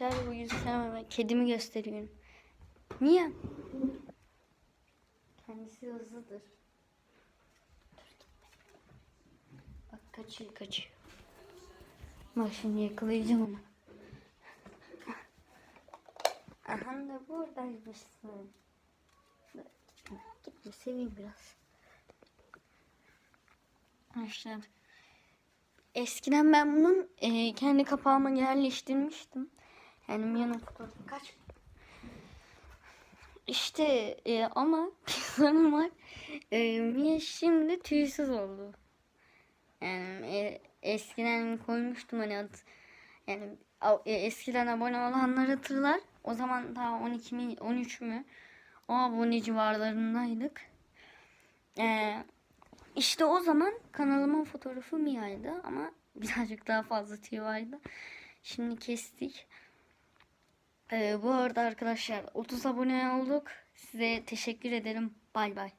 Arkadaşlar bugün size kedimi gösteriyorum. Niye? Kendisi hızlıdır. Bak kaçıyor kaçıyor. Bak şimdi yakalayacağım onu. Aha da buradaymışsın. Gitme seveyim biraz. Arkadaşlar eskiden ben bunun e, kendi kapağıma yerleştirmiştim. Yani Mia'nın fotoğrafı kaç işte e, ama sorun var. E, Mia şimdi tüysüz oldu. Yani e, eskiden koymuştum hani ad- yani e, eskiden abone olanlar hatırlar. O zaman daha 12 mi 13 mü o abone civarlarındaydık. E, işte o zaman kanalımın fotoğrafı Mia'ydı ama birazcık daha fazla tüy vardı. Şimdi kestik. Ee, bu arada arkadaşlar 30 abone olduk. Size teşekkür ederim. Bay bay.